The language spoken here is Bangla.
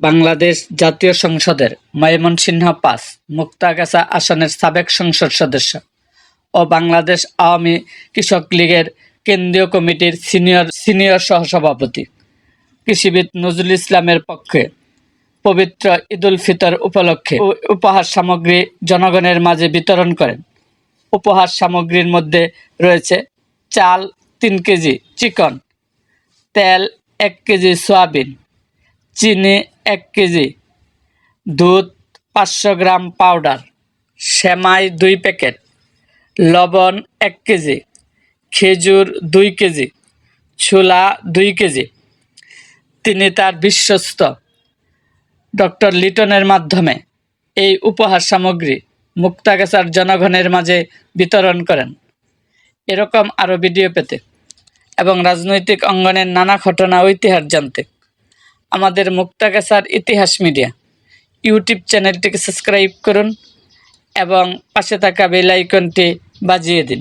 বাংলাদেশ জাতীয় সংসদের ময়মনসিংহ পাঁচ মুক্তাগাছা আসনের সাবেক সংসদ সদস্য ও বাংলাদেশ আওয়ামী কৃষক লীগের কেন্দ্রীয় কমিটির সিনিয়র সিনিয়র সহসভাপতি। কৃষিবিদ নজরুল ইসলামের পক্ষে পবিত্র ঈদুল ফিতর উপলক্ষে উপহার সামগ্রী জনগণের মাঝে বিতরণ করেন। উপহার সামগ্রীর মধ্যে রয়েছে চাল তিন কেজি চিকন, তেল এক কেজি সয়াবিন, চিনি এক কেজি। দুধ পাঁচশো গ্রাম পাউডার। সেমাই দুই প্যাকেট। লবণ এক কেজি। খেজুর দুই কেজি। ছোলা দুই কেজি। তিনি তার বিশ্বস্ত। ডক্টর লিটনের মাধ্যমে এই উপহার সামগ্রী মুক্তাগাছার জনগণের মাঝে বিতরণ করেন। এরকম আরও ভিডিও পেতে এবং রাজনৈতিক অঙ্গনের নানা ঘটনা ও ইতিহাস জানতে আমাদের মুক্তাগাছার ইতিহাস মিডিয়া। ইউটিউব চ্যানেলটিকে সাবস্ক্রাইব করুন এবং পাশে থাকা বেল আইকনটি বাজিয়ে দিন।